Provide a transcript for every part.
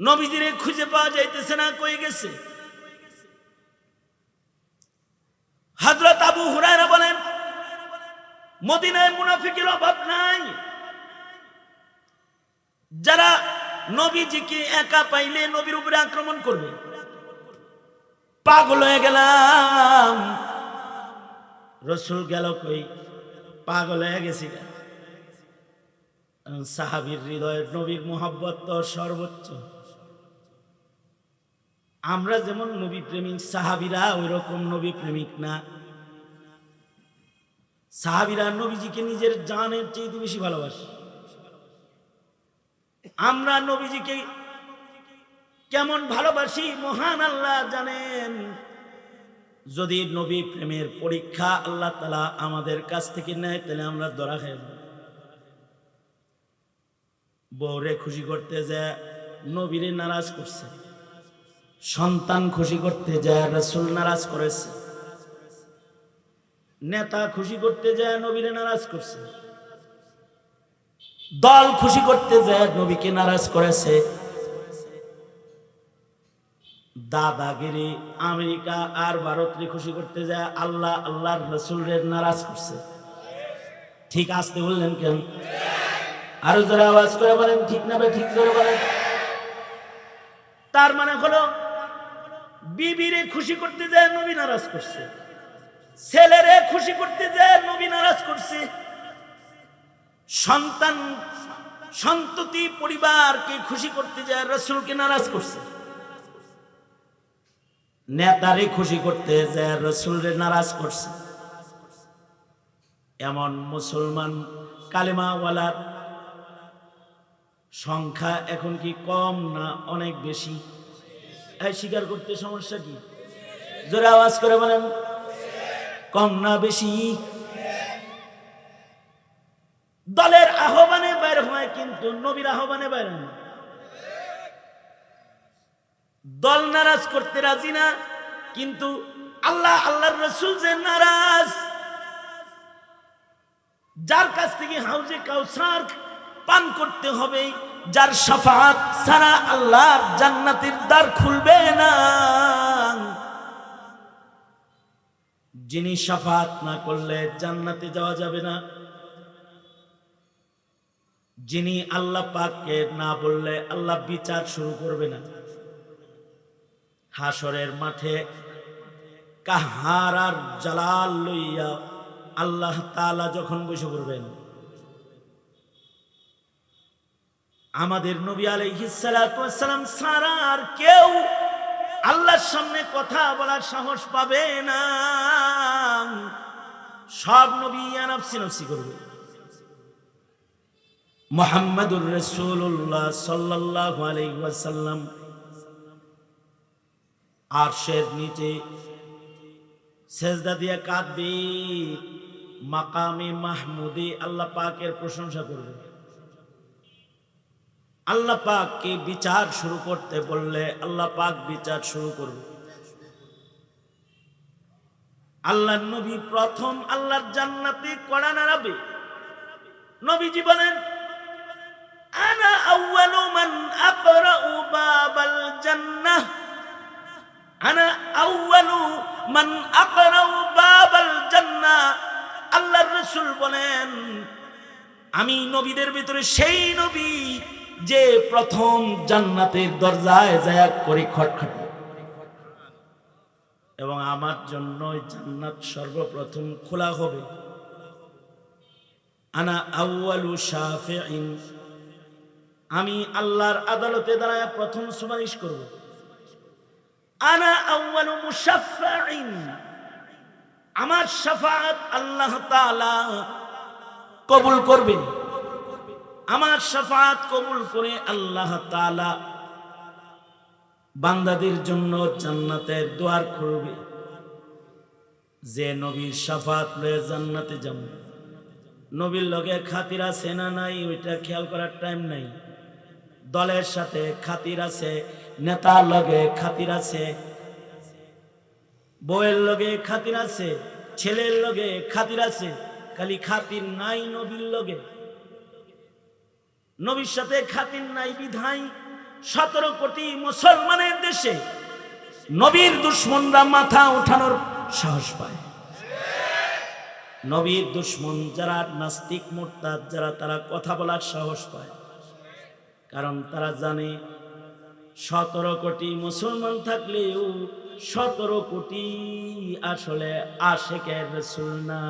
নবীজিরে খুঁজে পাওয়া যাইতেছে না, কই গেছে? হজরত আবু হুরায়রা বলেন, মদিনায় মুনাফিকের অভাব নাই। যারা নবীজিকে একা পাইলে নবীর উপরে আক্রমণ করবে। পাগল হয়ে গেলাম। রসুল গেল কই? পাগল হয়ে গেছি। সাহাবীর হৃদয়ের নবীর মোহাব্বত তো সর্বোচ্চ। আমরা যেমন নবী প্রেমিক, সাহাবিরা ওই রকম নবী প্রেমিক না। সাহাবিরা নবীজিকে নিজের জানের চেয়ে বেশি ভালোবাসে। আমরা নবীজিকে কেমন ভালোবাসি, মহান আল্লাহ জানেন। যদি নবী প্রেমের পরীক্ষা আল্লাহ তালা আমাদের কাছ থেকে নেয়, তাহলে আমরা ধরা খাই বউরে খুশি করতে যে নবীরে নারাজ করছে। সন্তান খুশি করতে যায়, রসুল নারাজ করেছে। নেতা খুশি করতে যায়, নবীরে নারাজ করছে। দল খুশি করতে যায়, নবীকে নারাজ করেছে। দাদাগিরি আমেরিকা আর ভারতকে খুশি করতে যায়, আল্লাহ আল্লাহর রসুলের নারাজ করছে। ঠিক আসতে বললেন কেন? আরও যারা আওয়াজ করে বলেন, ঠিক না ঠিক করে বলেন। তার মানে হলো বিবিরে খুশি করতে যায়, নবী নারাজ করছে। ছেলেরে খুশি করতে যায়, নবী নারাজ করছে। সন্তান, সন্ততি পরিবারকে খুশি করতে যায়, রসুলকে নারাজ করছে। নেতারে খুশি করতে যায়, রসুলরে নারাজ করছে। এমন মুসলমান কালেমাওয়ালার সংখ্যা এখন কি কম না অনেক বেশি? স্বীকার করতে সমস্যা কি? জোরে আওয়াজ করে বলেন। কম না বেশি। দলের আহ্বানে বাইর হয়, কিন্তু নবীর আহ্বানে বাইর হয় দল নারাজ করতে রাজি না, কিন্তু আল্লাহ, আল্লাহর রসুল যে নারাজ, যার কাছ থেকে হাউজে কাউসার পান করতে হবে যার সাফাত সারা আল্লাহর জান্নাতের দ্বার খুলবে না। যিনি সাফাত না করলে জান্নাতে যাওয়া যাবে না। যিনি আল্লাহ পাককে না বললে আল্লাহ বিচার শুরু করবে না। হাসরের মাঠে কাহার আর জালাল লইয়া আল্লাহ তাআলা যখন বসে পড়বেন আমাদের নবী আলাইহিসসালাম সারা আর কেউ আল্লাহর সামনে কথা বলার সাহস পাবে না। সব নবী নাফসি নাফসি করবে। মোহাম্মদুর রসুল্লাহ সাল্লাল্লাহু আলাইহি ওয়াসাল্লাম আরশের নিচে সেজদা দিয়ে কাঁদবে। মাকামে মাহমুদে আল্লাহ পাকের প্রশংসা করবে। আল্লাহ পাককে বিচার শুরু করতে বললে আল্লাহ পাক বিচার শুরু করবে আল্লাহ নবী প্রথম আল্লাহর জান্নাতে কড়া নাড়াবে। নবীজি বলেন মান বাবাল আনা মান বাবাল আল্লাহর বলেন, আমি নবীদের ভিতরে সেই নবী যে প্রথম জান্নাতের দরজায় যায় করে খটখট। এবং আমার জন্য জান্নাত সর্বপ্রথম খোলা হবে। আনা আউয়ালু শাফিঈন। আমি আল্লাহর আদালতে দাঁড়ায় প্রথম সুপারিশ করব। আনা আউয়ালু মুশাফফাইন আমার শাফাআত আল্লাহ তাআলা কবুল করবেন। আমার শাফাআত কবুল করে আল্লাহ তালা বান্দাদের জন্য জান্নাতের দুয়ার খুলবে। যে নবীর শাফাত লয়ে জান্নাতে যাব। নবীর লগে খাতির আছে না নাই, ওইটা খেয়াল করার টাইম নাই। দলের সাথে খাতির আছে, নেতার লগে খাতির আছে, বউয়ের লগে খাতির আছে, ছেলের লগে খাতির আছে, খালি খাতির নাই নবীর লগে। নবীর সাথে খাতির নাই, বিধাই। সতেরো কোটি মুসলমানের দেশে নবীর দুশ্মনরা মাথা ওঠানোর সাহস পায়। নবীর দুশ্মন যারা নাস্তিক, মোরতাদ, যারা তারা কথা বলার সাহস পায়। কারণ তারা জানে, সতেরো কোটি মুসলমান থাকলেও সতেরো কোটি আসলে আশেকের রসুল না।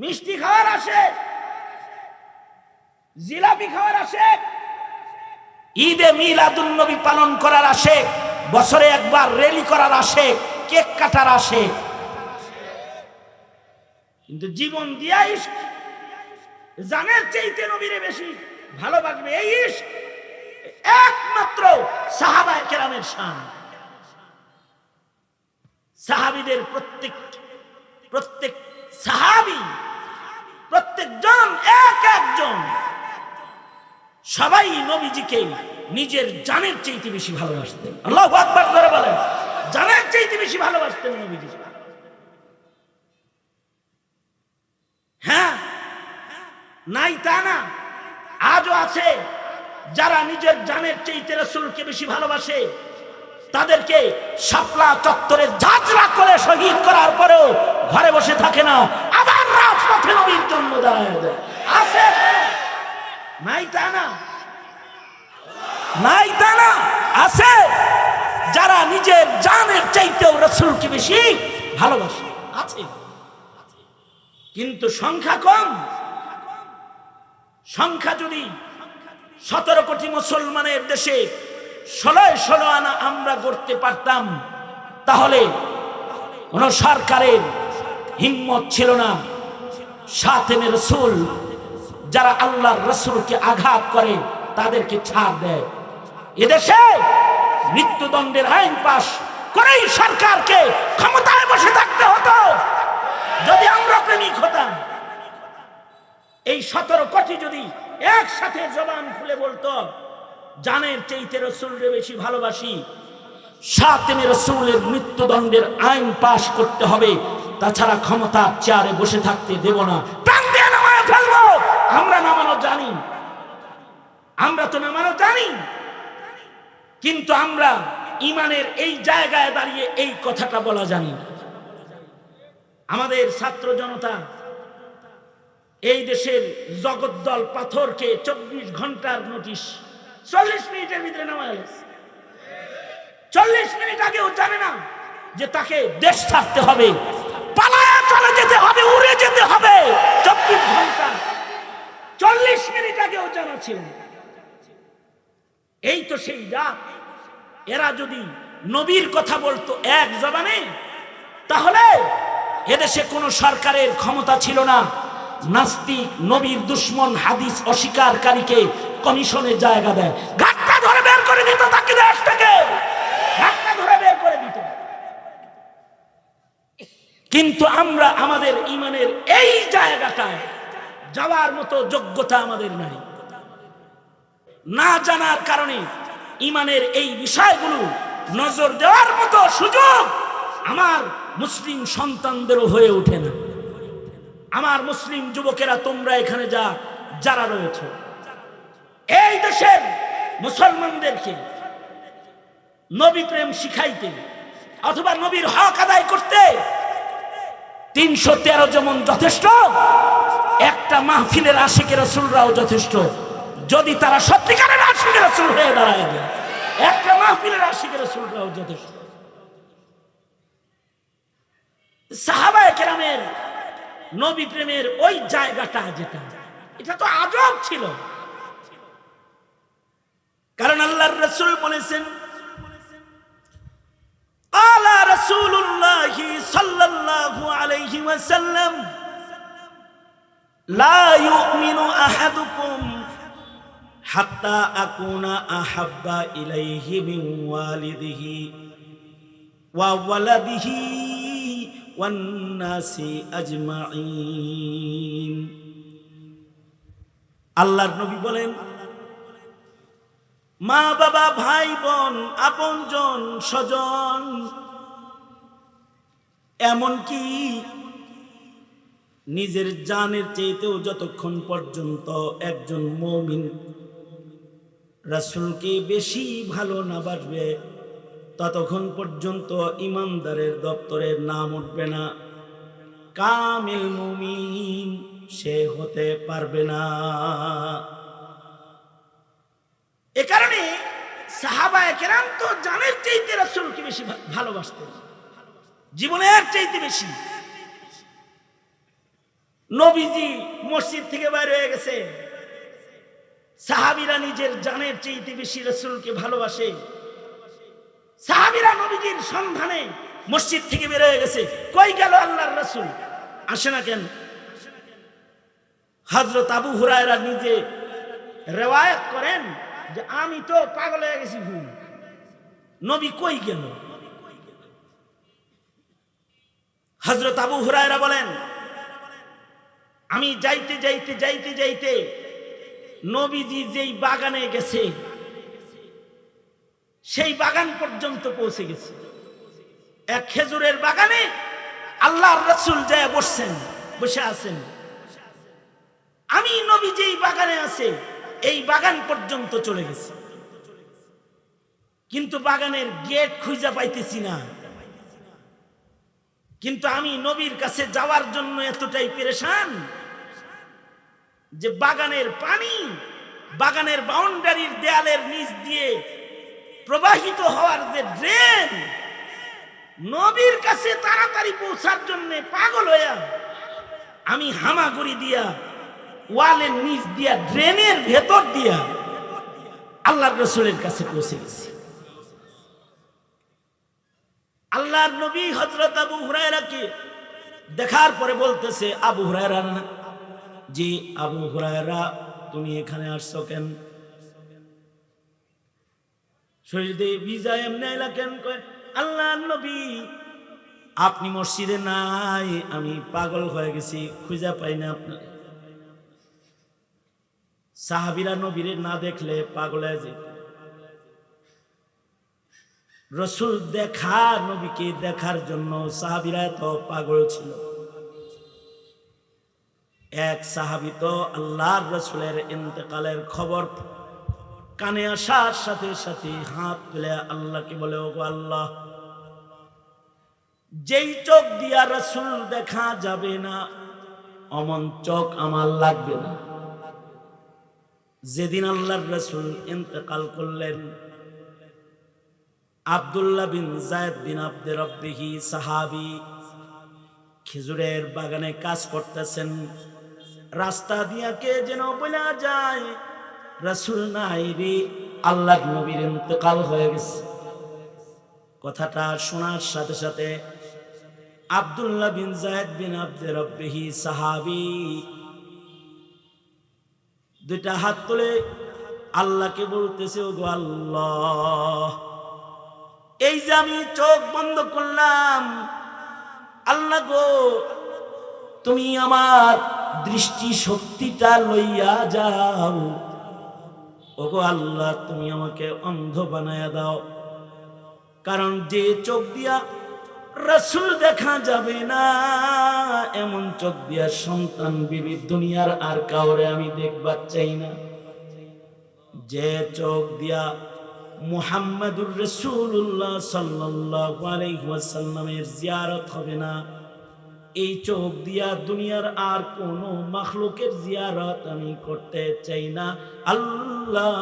মিষ্টি খাওয়ার আসে, জিলাপি খাওয়ার আসে, ঈদে মিলাদুন নবী পালন করার আসে, বছরে একবার রেলি করার আসে, কেক কাটার আসে। কিন্তু জীবন দিয়া ইস্ক জানের চাইতে নবীরে বেশি ভালোবাসবে এই ইস্ক একমাত্র সাহাবায়ে কেরামের শান। সাহাবীদের প্রত্যেক প্রত্যেক সাহাবী, প্রত্যেকজন এক একজন। সবাই নবীজিকে নিজের জানের চাইতে বেশি ভালোবাসতেন। আল্লাহ আকবার করে বলেন, জানের চাইতে বেশি ভালোবাসতেন নবীজি। হ্যাঁ নাই তা না, আজও আছে, যারা নিজের জানের চাইতে রসুলকে বেশি ভালোবাসে তাদেরকে শাপলা চত্বরে ঝাঁঝরা করে শহীদ করার পরেও ঘরে বসে থাকে না। আবার রাজপথে নবীর জন্য দাঁড়ায় দেয়। আছে নাই তা না? নাই তা না? আছে যারা নিজের জানের চাইতেও রসুলকে বেশি ভালোবাসে, আছে। কিন্তু সংখ্যা কম। সংখ্যা যদি সতেরো কোটি মুসলমানের দেশে ষোলোয় ষোলো আনা আমরা করতে পারতাম। তাহলে কোন সরকারের হিম্মত ছিল না। সাতেমে রসুল, যারা আল্লাহর রসুলকে আঘাত করে, তাদেরকে ছাড় দেয়। এদেশে মৃত্যুদণ্ডের আইন পাশ করেই সরকারকে ক্ষমতায় বসে থাকতে হতো। যদি আমরা প্রেমিক হতাম, এই সতেরো কোটি যদি একসাথে জবান খুলে বলতো জানের চাইতে রসুলরে বেশি ভালোবাসি। সাতেমে রসুলের মৃত্যুদণ্ডের আইন পাশ করতে হবে। তাছাড়া ক্ষমতা চেয়ারে বসে থাকতে দেব না। প্রাণ আমরা নামানো জানি। আমরা তো নামানো জানি। কিন্তু আমরা ইমানের এই জায়গায় দাঁড়িয়ে এই কথাটা বলা জানি আমাদের ছাত্র জনতা, এই দেশের জগদ্দল পাথরকে চব্বিশ ঘণ্টার নোটিশ চল্লিশ মিনিটের ভিতরে নামা গেছে চল্লিশ মিনিট আগেও জানে না যে তাকে দেশ ছাড়তে হবে, পালায়া চলে যেতে হবে, উড়ে যেতে হবে। চব্বিশ ঘণ্টা, চল্লিশ মিনিট এই তো সেই রাত। এরা যদি নবীর কথা বলতো এক জবানে, তাহলে এদেশে কোনো সরকারের ক্ষমতা ছিল না। নাস্তিক, নবীর দুশ্মন, হাদিস অস্বীকারীকে কমিশনে জায়গা দেয়। ঘাটটা ধরে বের করে দিত তাকে দেশ থেকে। কিন্তু আমরা আমাদের ইমানের এই জায়গাটায় যাওয়ার মতো যোগ্যতা আমাদের নাই। না জানার কারণে ইমানের এই বিষয়গুলো নজর দেওয়ার মতো সুযোগ আমার মুসলিম সন্তানদেরও হয়ে ওঠে না। আমার মুসলিম যুবকেরা তোমরা এখানে যা, যারা রয়েছে। এই দেশের মুসলমানদেরকে নবী প্রেম শিখাইতে অথবা নবীর হক আদায় করতে তিনশো তেরো যেমন যথেষ্ট, একটা মাহফিলের আশিকের রসুলরাও যথেষ্ট। যদি তারা সত্যিকারের আশিকের রসুল হয়ে দাঁড়ায়, একটা মাহফিলের আশিকের রসুলরাও যথেষ্ট। সাহাবায় কেরামের নবী প্রেমের ওই জায়গাটা যেটা, এটা তো আজব ছিল। কারণ আল্লাহর রসুল বলেছেন আলা রসুল্লাহি সাল্লাল্লাহু আলাইহি ওয়াসাল্লাম, লা ইউমিনু আহাদুকুম হাত্তা আকুনা আহাব্বা ইলাইহি মিন ওয়ালিদিহি ওয়া ওয়ালাদিহি ওয়ান নাসি আজমাইন আল্লাহর নবী বলেন মা বাবা, ভাই বোন আপনজন স্বজন। এমনকি নিজের জানের চেয়েতেও যতক্ষণ পর্যন্ত একজন মমিন রাসূলকে বেশি ভালো না বাসবে, ততক্ষণ পর্যন্ত ইমানদারের দপ্তরের নাম উঠবে না। কামিল মুমিন, সে হতে পারবে না এ কারণে সাহাবায়ে কেরাম তো জানের চাইতে রাসূলকে বেশি ভালোবাসতেন। জীবনের চাইতে বেশি। নবীজি মসজিদ থেকে বাইর হয়ে গেছে। সাহাবিরা নিজের জানের চাইতে বেশি রসুলকে ভালোবাসে। সাহাবিরা নবীজির সন্ধানে মসজিদ থেকে বের হয়ে গেছে। কই গেল আল্লাহর রসুল? আসে না কেন? হজরত আবু হুরায়রা নিজে রেওয়ায়ত করেন। যে আমি তো পাগল হয়ে গেছি, ঘুম। নবী কই গেল? হজরত আবু হুরায়রা বলেন, আমি যাইতে যাইতে যাইতে যাইতে নবীজি যেই বাগানে গেছে, সেই বাগান পর্যন্ত পৌঁছে গেছে। এক খেজুরের বাগানে আল্লাহর রসুল যায় বসছেন, বসে আছেন। আমি নবী যেই বাগানে আছে এই বাগান পর্যন্ত চলে গেছে। কিন্তু বাগানের গেট খুঁজে পাইতেছি না। কিন্তু আমি নবীর কাছে যাওয়ার জন্য এতটাই পেরেশান যে বাগানের পানি, বাগানের বাউন্ডারির দেয়ালের নিচ দিয়ে প্রবাহিত হওয়ার যে ড্রেন নবীর কাছে তাড়াতাড়ি পৌঁছার জন্য পাগল হইয়া আমি হামাগুড়ি দিয়া ওয়ালের নিচ দিয়া, ড্রেনের ভেতর দিয়া আল্লাহর রসুলের কাছে পৌঁছে গেছে। আল্লাহর নবী হজরত আবু হুরায়রাকে দেখার পরে বলতেছে, আবু হুরায়রা না যে আবু হুরায়রা, তুমি এখানে আসছো কেন? শরীর ভিজা এমনি কেন আল্লাহর নবী, আপনি মসজিদে নাই, আমি পাগল হয়ে গেছি, খুঁজে পাই না আপনার। সাহাবিরা নবীরে না দেখলে পাগল যেত। রসুল দেখা, নবীকে দেখার জন্য সাহাবিরা এত পাগল ছিল। এক সাহাবি তো আল্লাহর রসুলের ইন্তেকালের খবর কানে আসার সাথে সাথে হাত তুলে আল্লাহকে বলে ও আল্লাহ, যেই চোখ দিয়া রসুল দেখা যাবে না, অমন চোখ আমার লাগবে না। যেদিন আল্লাহর রসুল ইন্তেকাল করলেন, আব্দুল্লাহ বিন জায়দ বিন আব্দে রব্বিহি সাহাবি খেজুরের বাগানে কাজ করতেছেন। রাস্তা দিয়া কে যেন বলা যায়, রাসুল নাই আল্লাহ নবীর ইন্তকাল হয়ে গেছে। কথাটা শোনার সাথে সাথে আব্দুল্লাহ বিন জায়দ বিন আব্দে রব্বিহি সাহাবি দুইটা হাত তুলে আল্লাহকে বলতেছে ও গো আল্লাহ, এই যে আমি চোখ বন্ধ করলাম, আল্লাহ গো, তুমি আমার দৃষ্টি শক্তিটা লইয়া যাও। ওগো আল্লাহ, তুমি আমাকে অন্ধ বানায়া দাও। কারণ যে চোখ দিয়া রসুল দেখা যাবে না। এমন চোখ দিয়া সন্তান বিবি দুনিয়ার আর কাউরে আমি দেখবার চাই না। যে চোখ দিয়া মুহাম্মাদুর রসুল্লাহ সাল্লাল্লাহু আলাইহি ওয়াসাল্লামের জিয়ারত হবে না, এই চোখ দিয়া দুনিয়ার আর কোনো মাখলুকের জিয়ারত আমি করতে চাই না। আল্লাহ,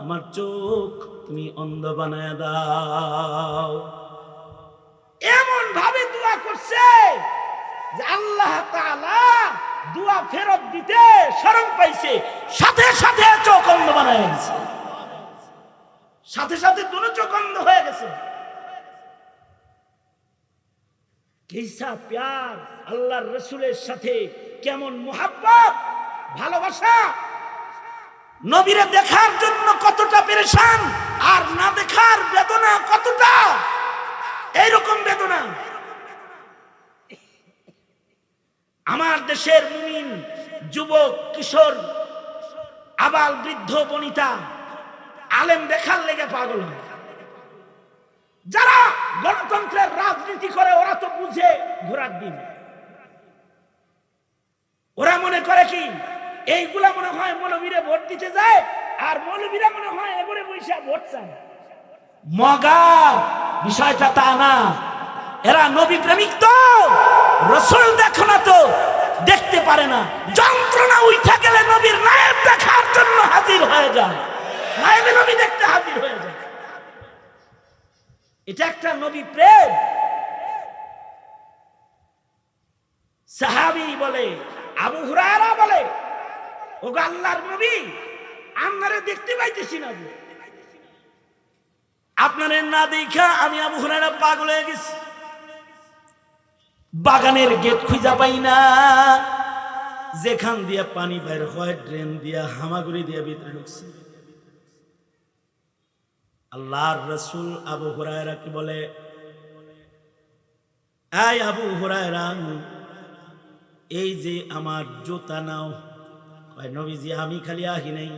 আমার চোখ তুমি অন্ধ বানায় দাও। এমন ভাবে দোয়া করছে যে আল্লাহ দোয়া ফেরত দিতে শরম পাইছে, সাথে সাথে চোখ বানায় গেছে সাথে সাথে দুটো চোখ হয়ে গেছে। রসুলের সাথে কেমন মোহাব্বত, ভালোবাসা, নবীরে দেখার জন্য কতটা পেরেশান আর না দেখার বেদনা কতটা? এইরকম বেদনা। আমার দেশের মুমিন, যুবক, কিশোর, আবাল বৃদ্ধ, বনিতা, আলেম দেখার লেগে পাগল যারা গণতন্ত্রের রাজনীতি করে, ওরা তো বুঝে ঘোরার দিন। ওরা মনে করে কি, এইগুলা মনে হয় মৌলবীরে ভোট দিতে যায়, আর মৌলবীরা মনে হয় এবারে বৈশা ভোট চায়। মগা বিষয়টা তা না। এরা নবী প্রেমিক তো, রসুল দেখো না তো, দেখতে পারে না। যন্ত্রণা গেলে নবীর দেখার জন্য হাজির হয়ে যায়। নবী দেখতে হাজির হয়ে যায়। এটা একটা নবী প্রেম। সাহাবি বলে, আবু হুরায়রা বলে ও গো আল্লাহর নবী আপনারে দেখতে পাইতেছি না। আপনারে না দেখা আমি আবু হুরায়রা পাগল হয়ে গেছি। বাগানের গেট খুঁজা পাই না। যেখান দিয়া পানি বের হয়, ড্রেন দিয়া, হামাগুড়ি দিয়া ভিতরে ঢুকছে। আল্লাহর রসুল আবু হুরায়রা কি বলে? এই আবু হুরায়রা, এই যে আমার জুতা নাও। নবীজি, আমি খালি আহি নাই।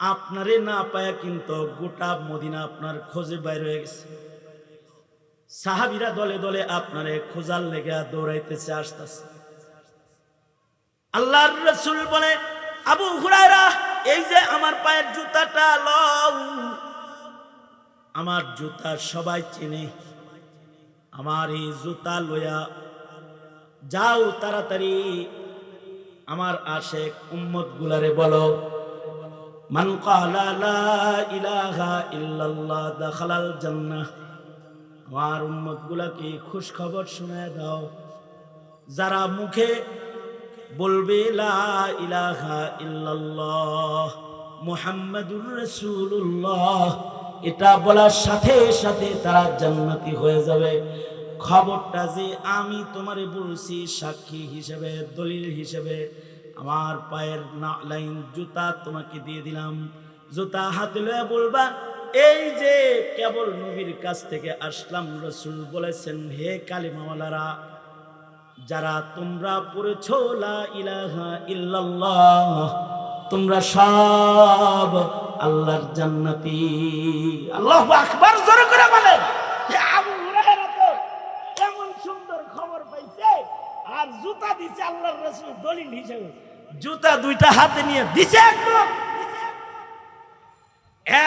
আপনারে না পায়া কিন্তু গোটা মদিনা আপনার খোঁজে বাইর হয়ে গেছে। সাহাবিরা দলে দলে আপনারে খোঁজার লেগে দৌড়াইতেছে, আসতেছে। আল্লাহর রসুল বলে, আবু হুরায়রা, এই যে আমার পায়ের জুতাটা লও। আমার জুতা সবাই চেনে। আমার এই জুতা লইয়া যাও তাড়াতাড়ি। আমার আশেক উম্মত গুলারে বলো মান ক্বালা লা ইলাহা ইল্লাল্লাহ দাখালাল জান্নাহ। আমার উম্মত গুলাকে খুশ খবর শোনায় দাও। যারা মুখে বলবে লা ইলাহা ইল্লাল্লাহ এটা বলার সাথে সাথে তারা জান্নাতি হয়ে যাবে। খবরটা যে আমি তোমারে বলছি সাক্ষী হিসেবে, দলিল হিসেবে আমার পায়ের না লাইন জুতা তোমাকে দিয়ে দিলাম। জুতা হাতে লয়ে বলবা, এই যে কেবল নবীর কাছ থেকে আসলাম, রসুল বলেছেন, হে কালিমাওয়ালারা, যারা তোমরা পড়েছ ইলাহা তোমরা সব আল্লাহর জান্নাতি। আল্লাহ আকবার, জোরে করে বলে কেমন সুন্দর খবর পাইছে, আর জুতা দিছে আল্লাহর রসুল, দলিল হিসেবে। জুতা দুইটা হাতে নিয়ে দিছে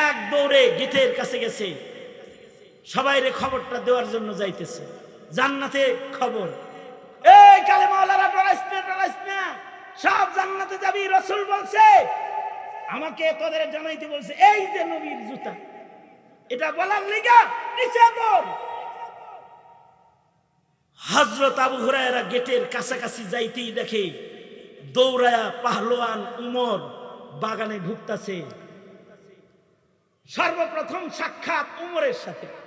এক দৌড়ে গেটের কাছে গেছে। সবাই রে খবরটা দেওয়ার জন্য যাইতেছে। জান্নাতে খবর। এই কালে মাওলানা ডরাইস না ডরাইস না সব জান্নাতে যাবি, রসুল বলছে। আমাকে তোদের জানাইতে বলছে, এই যে নবীর জুতা, এটা বলার লিগা নিচে দৌড় হজরত আবু হুরায়রা গেটের কাছাকাছি যাইতেই দেখে দৌড়ায়া পাহলোয়ান উমর বাগানে ঢুকতাছে। সর্বপ্রথম সাক্ষাৎ উমরের সাথে।